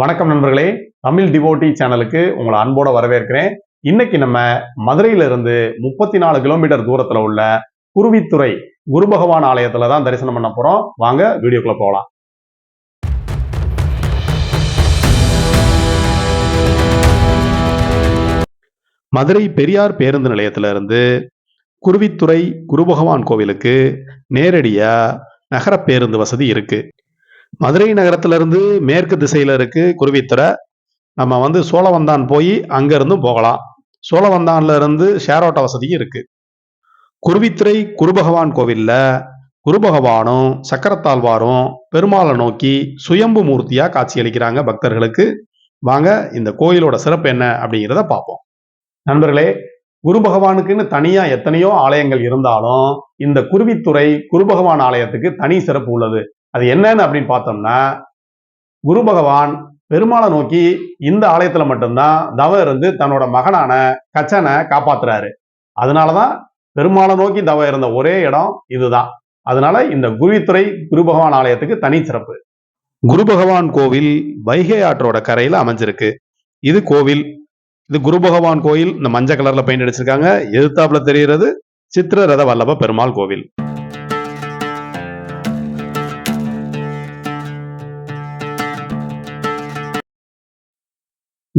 வணக்கம் நண்பர்களே. தமிழ் டிவோட்டி சேனலுக்கு உங்களை அன்போட வரவேற்கிறேன். இன்னைக்கு நம்ம மதுரையில இருந்து முப்பத்தி நாலு கிலோமீட்டர் தூரத்துல உள்ள குருவித்துறை குரு பகவான் ஆலயத்துல தான் தரிசனம் பண்ண போறோம். வாங்க வீடியோக்குள்ள போகலாம். மதுரை பெரியார் பேருந்து நிலையத்துல இருந்து குருவித்துறை குரு பகவான் கோவிலுக்கு நேரடியா நகர பேருந்து வசதி இருக்கு. மதுரை நகரத்துல இருந்து மேற்கு திசையில இருக்கு குருவித்துறை. நம்ம வந்து சோழவந்தான் போய் அங்கேருந்தும் போகலாம். சோழவந்தான்ல இருந்து ஷேர் ஆட்டோ வசதியும் இருக்கு. குருவித்துறை குருபகவான் கோவில்ல குருபகவானும் சக்கரத்தாழ்வாரும் பெருமாளை நோக்கி சுயம்பு மூர்த்தியாக காட்சியளிக்கிறாங்க பக்தர்களுக்கு. வாங்க இந்த கோயிலோட சிறப்பு என்ன அப்படிங்கிறத பார்ப்போம். நண்பர்களே குரு பகவானுக்குன்னு தனியா எத்தனையோ ஆலயங்கள் இருந்தாலும் இந்த குருவித்துறை குரு பகவான் ஆலயத்துக்கு தனி சிறப்பு உள்ளது. அது என்னன்னு அப்படின்னு பார்த்தோம்னா குரு பகவான் பெருமாளை நோக்கி இந்த ஆலயத்துல மட்டும்தான் தவம் இருந்து தன்னோட மகனான கச்சனை காப்பாத்துறாரு. அதனாலதான் பெருமாளை நோக்கி தவம் இருந்த ஒரே இடம் இதுதான். அதனால இந்த குருவித்துறை குரு பகவான் ஆலயத்துக்கு தனி சிறப்பு. குரு பகவான் கோவில் வைகை ஆற்றோட கரையில அமைஞ்சிருக்கு. இது கோவில் இது குரு பகவான் கோயில் இந்த மஞ்சள் கலர்ல பெயிண்ட் அடிச்சிருக்காங்க. எதிர்த்தாப்புல தெரிகிறது சித்திரரத வல்லப பெருமாள் கோவில்.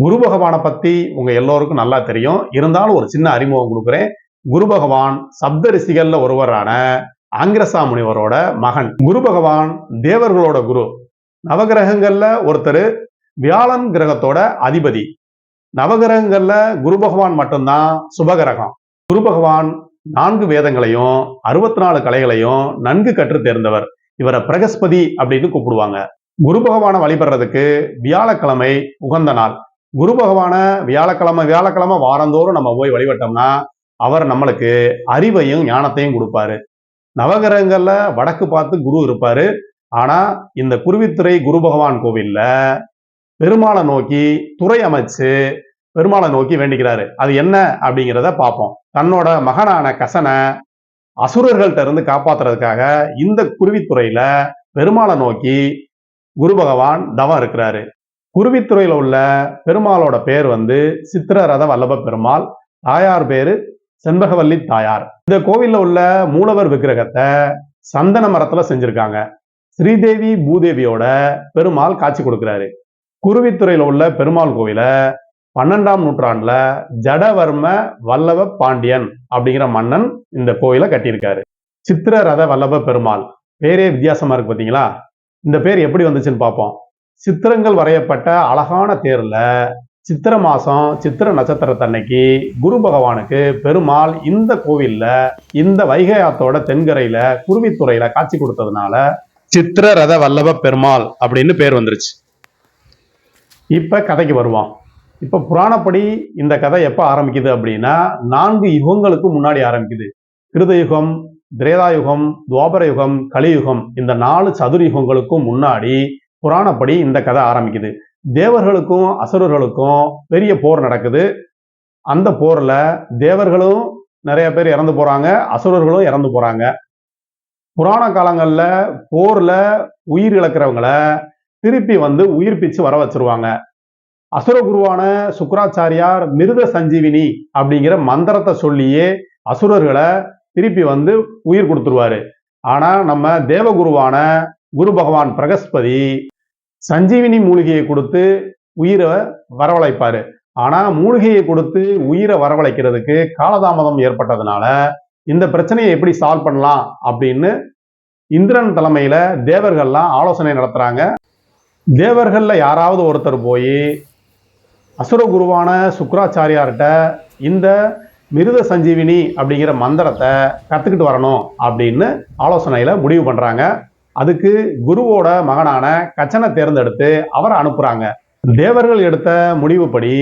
குரு பகவானை பத்தி உங்க எல்லோருக்கும் நல்லா தெரியும். இருந்தாலும் ஒரு சின்ன அறிமுகம் கொடுக்குறேன். குரு பகவான் சப்த ரிஷிகள்ல ஒருவரான ஆங்கிரசா முனிவரோட மகன். குரு பகவான் தேவர்களோட குரு. நவகிரகங்கள்ல ஒருத்தர் வியாழன் கிரகத்தோட அதிபதி. நவகிரகங்கள்ல குரு பகவான் மட்டும்தான் சுபகிரகம். குரு பகவான் நான்கு வேதங்களையும் அறுபத்தி நாலு கலைகளையும் நன்கு கற்று தேர்ந்தவர். இவரை பிரகஸ்பதி அப்படின்னு கூப்பிடுவாங்க. குரு பகவானை வழிபடுறதுக்கு வியாழக்கிழமை உகந்த நாள். குரு பகவானை வியாழக்கிழமை வியாழக்கிழமை வாரந்தோறும் நம்ம போய் வழிபட்டோம்னா அவர் நம்மளுக்கு அறிவையும் ஞானத்தையும் கொடுப்பாரு. நவகிரகங்கள்ல வடக்கு பார்த்து குரு இருப்பாரு. ஆனா இந்த குருவித்துறை குரு பகவான் கோவில்ல பெருமாளை நோக்கி துறை அமைச்சு பெருமாளை நோக்கி வேண்டிக்கிறாரு. அது என்ன அப்படிங்கிறத பார்ப்போம். தன்னோட மகனான கசனை அசுரர்கள்ட்ட இருந்து காப்பாத்துறதுக்காக இந்த குருவித்துறையில பெருமாளை நோக்கி குரு பகவான் தவம் இருக்கிறாரு. குருவித்துறையில உள்ள பெருமாளோட பேர் வந்து சித்திரரத வல்லப பெருமாள். தாயார் பேரு செண்பகவல்லி தாயார். இந்த கோவில்ல உள்ள மூலவர் விக்கிரகத்தை சந்தன மரத்துல செஞ்சிருக்காங்க. ஸ்ரீதேவி பூதேவியோட பெருமாள் காட்சி கொடுக்கிறாரு. குருவித்துறையில உள்ள பெருமாள் கோவில பன்னெண்டாம் நூற்றாண்டுல ஜடவர்ம வல்லவ பாண்டியன் அப்படிங்கிற மன்னன் இந்த கோயிலை கட்டியிருக்காரு. சித்திரரத வல்லப பெருமாள். பேரே வித்தியாசமா இருக்கு பாத்தீங்களா? இந்த பேர் எப்படி வந்துச்சுன்னு பார்ப்போம் சித்திரங்கள் வரையப்பட்ட அழகான தேர்ல சித்திர மாசம் சித்திர நட்சத்திரத்தன்னைக்கு குரு பகவானுக்கு பெருமாள் இந்த கோவில்ல இந்த வைகை ஆத்தோட தென்கரையில குருவித்துறையில காட்சி கொடுத்ததுனால சித்திர ரத வல்லப பெருமாள் அப்படின்னு பேர் வந்துருச்சு. இப்ப கதைக்கு வருவோம். இப்ப புராணப்படி இந்த கதை எப்ப ஆரம்பிக்குது அப்படின்னா நான்கு யுகங்களுக்கு முன்னாடி ஆரம்பிக்குது. கிருதயுகம் திரேதாயுகம் துவாபர யுகம் கலியுகம் இந்த நாலு சதுர்யுகங்களுக்கும் முன்னாடி புராணப்படி இந்த கதை ஆரம்பிக்குது. தேவர்களுக்கும் அசுரர்களுக்கும் பெரிய போர் நடக்குது. அந்த போரில் தேவர்களும் நிறைய பேர் இறந்து போகிறாங்க அசுரர்களும் இறந்து போகிறாங்க புராண காலங்களில் போரில் உயிர் இழக்கிறவங்கள திருப்பி வந்து உயிர்ப்பிச்சு வர வச்சிருவாங்க. அசுர குருவான சுக்கராச்சாரியார் மிருத சஞ்சீவினி அப்படிங்கிற மந்திரத்தை சொல்லியே அசுரர்களை திருப்பி வந்து உயிர் கொடுத்துருவாரு. ஆனால் நம்ம தேவகுருவான குரு பகவான் பிரகஸ்பதி சஞ்சீவினி மூலிகையை கொடுத்து உயிரை வரவழைப்பாரு. ஆனா மூலிகையை கொடுத்து உயிரை வரவழைக்கிறதுக்கு காலதாமதம் ஏற்பட்டதுனால இந்த பிரச்சனையை எப்படி சால்வ் பண்ணலாம் அப்படின்னு இந்திரன் தலைமையில தேவர்கள்லாம் ஆலோசனை நடத்துறாங்க. தேவர்கள்ல யாராவது ஒருத்தர் போய் அசுரகுருவான சுக்கராச்சாரியார்கிட்ட இந்த மிருத சஞ்சீவினி அப்படிங்கிற மந்திரத்தை கத்துக்கிட்டு வரணும் அப்படின்னு ஆலோசனையில முடிவு பண்றாங்க. அதுக்கு குருவோட மகனான கச்சனை தேர்ந்தெடுத்து அவரை அனுப்புறாங்க. தேவர்கள் எடுத்த முடிவுப்படி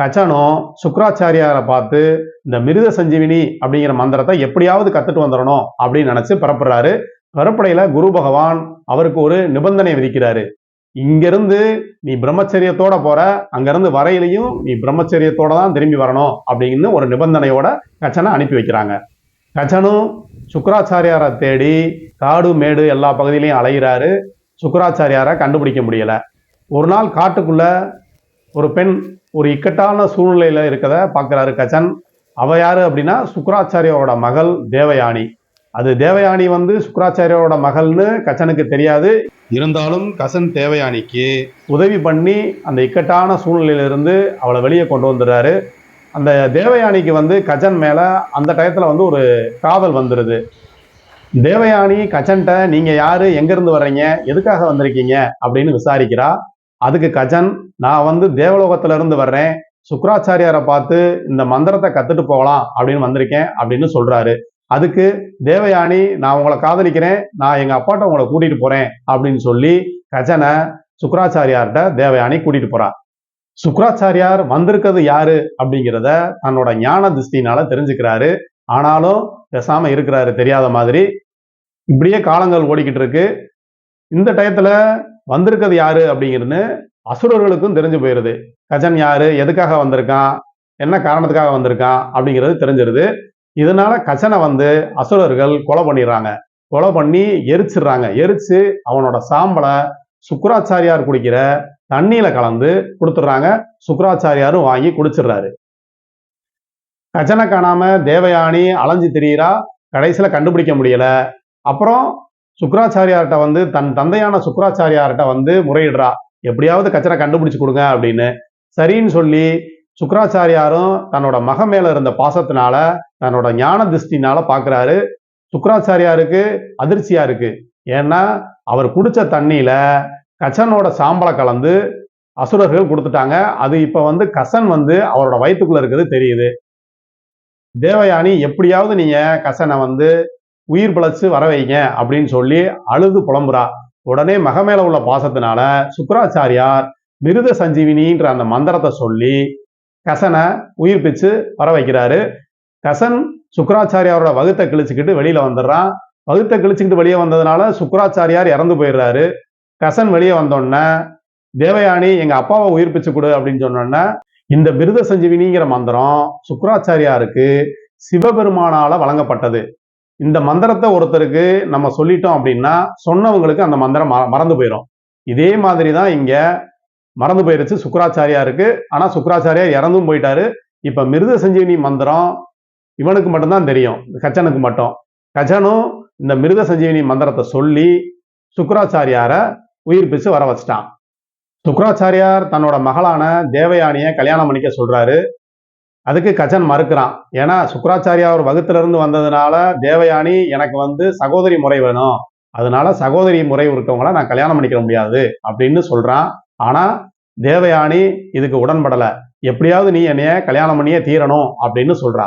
கச்சனும் சுக்கராச்சாரியாரை பார்த்து இந்த மிருத சஞ்சீவினி அப்படிங்கிற மந்திரத்தை எப்படியாவது கத்துட்டு வந்துடணும் அப்படின்னு நினைச்சு பரப்புறாரு பரப்படையில குரு பகவான் அவருக்கு ஒரு நிபந்தனை விதிக்கிறாரு. இங்கிருந்து நீ பிரம்மச்சரியத்தோட போற அங்கிருந்து வரையிலையும் நீ பிரம்மச்சரியத்தோட தான் திரும்பி வரணும் அப்படின்னு ஒரு நிபந்தனையோட கச்சனை அனுப்பி வைக்கிறாங்க. கச்சனும் சுக்கராச்சாரியாரை தேடி காடு மேடு எல்லா பகுதியிலையும் அலைகிறாரு சுக்கராச்சாரியாரை கண்டுபிடிக்க முடியலை. ஒரு நாள் காட்டுக்குள்ள ஒரு பெண் ஒரு இக்கட்டான சூழ்நிலையில் இருக்கத பார்க்குறாரு கச்சன் அவ யாரு அப்படின்னா சுக்கராச்சாரியாரோட மகள் தேவயானி. அது தேவயானி வந்து சுக்கராச்சாரியாரோட மகள்னு கச்சனுக்கு தெரியாது. இருந்தாலும் கசன் தேவயானிக்கு உதவி பண்ணி அந்த இக்கட்டான சூழ்நிலையிலிருந்து அவளை வெளியே கொண்டு வந்துடுறாரு. அந்த தேவயானிக்கு வந்து கஜன் மேலே அந்த டயத்தில் வந்து ஒரு காதல் வந்துடுது தேவயானி கஜன்ட்ட நீங்கள் யார்? எங்கேருந்து வர்றீங்க? எதுக்காக வந்திருக்கீங்க? அப்படின்னு விசாரிக்கிறா. அதுக்கு கஜன் நான் வந்து தேவலோகத்துலேருந்து வர்றேன். சுக்கராச்சாரியாரை பார்த்து இந்த மந்திரத்தை கற்றுட்டு போகலாம் அப்படின்னு வந்திருக்கேன் அப்படின்னு சொல்கிறாரு அதுக்கு தேவயானி நான் உங்களை காதலிக்கிறேன். நான் எங்கள் அப்பாட்ட உங்களை கூட்டிகிட்டு போகிறேன் அப்படின்னு சொல்லி கஜனை சுக்கராச்சாரியார்கிட்ட தேவயானி கூட்டிகிட்டு போகிறா சுக்கராச்சாரியார் வந்திருக்கிறது யாரு அப்படிங்கிறத தன்னோட ஞான திருஷ்டினால தெரிஞ்சுக்கிறாரு. ஆனாலும் பேசாம இருக்கிறாரு தெரியாத மாதிரி. இப்படியே காலங்கள் ஓடிக்கிட்டு இருக்கு. இந்த டயத்துல வந்திருக்கிறது யாரு அப்படிங்கிறது அசுரர்களுக்கும் தெரிஞ்சு போயிருது. கஜன் யாரு? எதுக்காக வந்திருக்கான்? என்ன காரணத்துக்காக வந்திருக்கான்? அப்படிங்கிறது தெரிஞ்சிருது. இதனால கஜனை வந்து அசுரர்கள் கொலை பண்ணிடுறாங்க. கொலை பண்ணி எரிச்சிடுறாங்க. எரிச்சு அவனோட சாம்பலை சுக்கராச்சாரியார் குடிக்கிற தண்ணியில கலந்து கொடுத்துட்றாங்க. சுக்கராச்சாரியாரும் வாங்கி குடிச்சிடுறாரு. கஜனை காணாம தேவயானி அலைஞ்சு திரியிறா. கடைசியில கண்டுபிடிக்க முடியல. அப்புறம் சுக்கராச்சாரியார்கிட்ட வந்து தன் தந்தையான சுக்கராச்சாரியார்கிட்ட வந்து முறையிடுறா. எப்படியாவது கச்சனை கண்டுபிடிச்சு கொடுங்க அப்படின்னு. சரின்னு சொல்லி சுக்கராச்சாரியாரும் தன்னோட மக மேல இருந்த பாசத்தினால தன்னோட ஞான திருஷ்டினால பாக்குறாரு. சுக்கராச்சாரியாருக்கு அதிர்ச்சியா இருக்கு. ஏன்னா அவர் குடிச்ச தண்ணியில கசனோட சாம்பலை கலந்து அசுரர்கள் கொடுத்துட்டாங்க. அது இப்போ வந்து கசன் வந்து அவரோட வயிற்றுக்குள்ள இருக்கிறது தெரியுது. தேவயானி எப்படியாவது நீங்க கசனை வந்து உயிர் பிழைச்சு வர வைங்க அப்படின்னு சொல்லி அழுது புலம்புறா. உடனே மக மேல உள்ள பாசத்தினால சுக்கராச்சாரியார் மிருத சஞ்சீவினின்ற அந்த மந்திரத்தை சொல்லி கசனை உயிர் பிச்சு வர வைக்கிறாரு. கசன் சுக்கராச்சாரியாரோட வகுத்தை கிழிச்சுக்கிட்டு வெளியில வந்துடுறான். வகுத்தை கிழிச்சுக்கிட்டு வெளியே வந்ததுனால சுக்கராச்சாரியார் இறந்து போயிடுறாரு. கசன் வெளியே வந்தோடனே தேவயானி எங்க அப்பாவை உயிர் பிச்சு கொடு அப்படின்னு சொன்னோன்னே இந்த மிருத சஞ்சீவினிங்கிற மந்திரம் சுக்கராச்சாரியாருக்கு சிவபெருமானால வழங்கப்பட்டது. இந்த மந்திரத்தை ஒருத்தருக்கு நம்ம சொல்லிட்டோம் அப்படின்னா சொன்னவங்களுக்கு அந்த மந்திரம் மறந்து போயிடும் இதே மாதிரி தான் இங்க மறந்து போயிருச்சு சுக்கராச்சாரியாருக்கு. ஆனா சுக்கராச்சாரியார் இறந்தும் போயிட்டாரு. இப்ப மிருத சஞ்சீவினி மந்திரம் இவனுக்கு மட்டும்தான் தெரியும். கச்சனுக்கு மட்டும். கஜனும் இந்த மிருத சஞ்சீவினி மந்திரத்தை சொல்லி சுக்கராச்சாரியாரை உயிர் பிசு வர வச்சிட்டான். சுக்கராச்சாரியார் தன்னோட மகளான தேவயானியை கல்யாணம் பண்ணிக்க சொல்றாரு. அதுக்கு கஜன் மறுக்கிறான். ஏன்னா சுக்கராச்சாரியா ஒரு வகுத்துல இருந்து வந்ததுனால தேவயானி எனக்கு வந்து சகோதரி முறை வேணும். அதனால சகோதரி முறை இருக்கவங்கள நான் கல்யாணம் பண்ணிக்க முடியாது அப்படின்னு சொல்றான். ஆனா தேவயானி இதுக்கு உடன்படல. எப்படியாவது நீ என்னைய கல்யாணம் பண்ணியே தீரணும் அப்படின்னு சொல்றா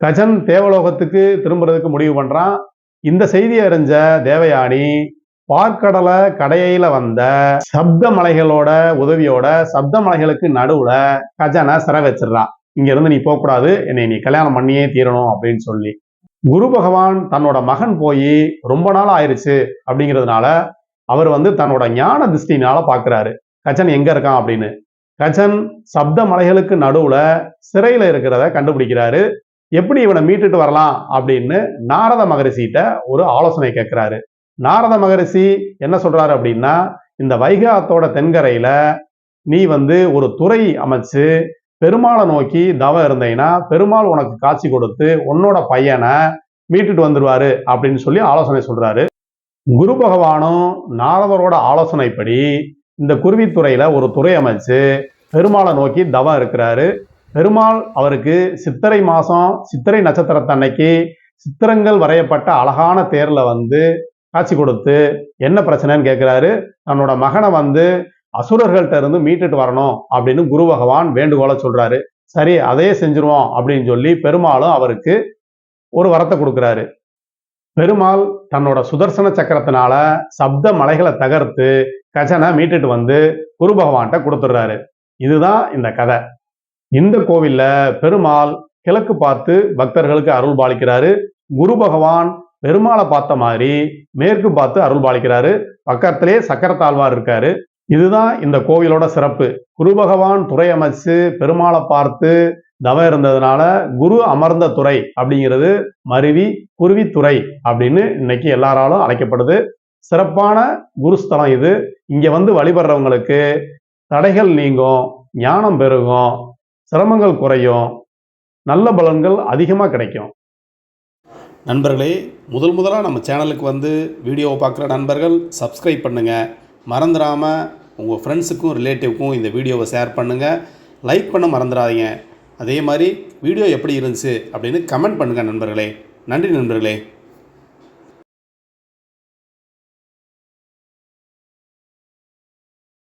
கஜன் தேவலோகத்துக்கு திரும்புறதுக்கு முடிவு பண்றான். இந்த செய்தியை அறிஞ்ச தேவயானி பார்க்கடலை கடையில வந்த சப்த மலைகளோட உதவியோட சப்த மலைகளுக்கு நடுவுல கஜனை சிறை வச்சிடுறா. இங்க இருந்து நீ போகக்கூடாது என்னை நீ கல்யாணம் பண்ணியே தீரணும் அப்படின்னு சொல்லி. குரு பகவான் தன்னோட மகன் போய் ரொம்ப நாள் ஆயிடுச்சு அப்படிங்கிறதுனால அவர் வந்து தன்னோட ஞான திருஷ்டினால பாக்குறாரு. கஜன் எங்க இருக்கான் அப்படின்னு. கஜன் சப்த மலைகளுக்கு நடுவுல சிறையில இருக்கிறத கண்டுபிடிக்கிறாரு. எப்படி இவனை மீட்டுட்டு வரலாம் அப்படின்னு நாரத மகரிஷிகிட்ட ஒரு ஆலோசனை கேட்கிறாரு நாரத மகரிஷி என்ன சொல்றாரு அப்படின்னா இந்த வைகாத்தோட தென்கரையில நீ வந்து ஒரு துறை அமைச்சு பெருமாளை நோக்கி தவம் இருந்தீங்கன்னா பெருமாள் உனக்கு காட்சி கொடுத்து உன்னோட பையனை மீட்டுட்டு வந்துடுவாரு அப்படின்னு சொல்லி ஆலோசனை சொல்றாரு. குரு பகவானும் நாரதரோட ஆலோசனைப்படி இந்த குருவித்துறையில ஒரு துறை அமைச்சு பெருமாளை நோக்கி தவம் இருக்கிறாரு. பெருமாள் அவருக்கு சித்திரை மாசம் சித்திரை நட்சத்திரத்தன்னைக்கு சித்திரங்கள் வரையப்பட்ட அழகான தேர்ல வந்து காட்சி கொடுத்து என்ன பிரச்சனைன்னு கேட்கிறாரு தன்னோட மகனை வந்து அசுரர்கள்ட்ட இருந்து மீட்டுட்டு வரணும் அப்படின்னு குரு பகவான் வேண்டுகோளை சொல்றாரு. சரி அதே செஞ்சிருவோம் அப்படின்னு சொல்லி பெருமாளும் அவருக்கு ஒரு வரத்தை கொடுக்குறாரு. பெருமாள் தன்னோட சுதர்சன சக்கரத்தினால சப்த மலைகளை தகர்த்து கஜனை மீட்டுட்டு வந்து குரு பகவான்கிட்ட கொடுத்துடுறாரு. இதுதான் இந்த கதை. இந்த கோவில்ல பெருமாள் கிழக்கு பார்த்து பக்தர்களுக்கு அருள் பாலிக்கிறாரு. குரு பகவான் பெருமாளை பார்த்த மாதிரி மேற்கு பார்த்து அருள் பாலிக்கிறாரு பக்கத்திலே சக்கரத்தாழ்வார் இருக்காரு. இதுதான் இந்த கோவிலோட சிறப்பு. குரு பகவான் துறை அமைச்சு பெருமாளை பார்த்து தவம் இருந்ததுனால குரு அமர்ந்த துறை அப்படிங்கிறது மருவி குருவித்துறை அப்படின்னு இன்னைக்கு எல்லாராலும் அழைக்கப்படுது. சிறப்பான குருஸ்தலம் இது. இங்க வந்து வழிபடுறவங்களுக்கு தடைகள் நீங்கும் ஞானம் பெருகும் சிரமங்கள் குறையும் நல்ல பலன்கள் அதிகமாக கிடைக்கும். நண்பர்களே முதல் முதலாக நம்ம சேனலுக்கு வந்து வீடியோவை பார்க்குற நண்பர்கள் சப்ஸ்கிரைப் பண்ணுங்கள் மறந்துடாமல் உங்கள் ஃப்ரெண்ட்ஸுக்கும் ரிலேட்டிவ்க்கும் இந்த வீடியோவை ஷேர் பண்ணுங்கள் லைக் பண்ண மறந்துடாதீங்க அதே மாதிரி வீடியோ எப்படி இருந்துச்சு அப்படின்னு கமெண்ட் பண்ணுங்கள் நண்பர்களே. நன்றி நண்பர்களே.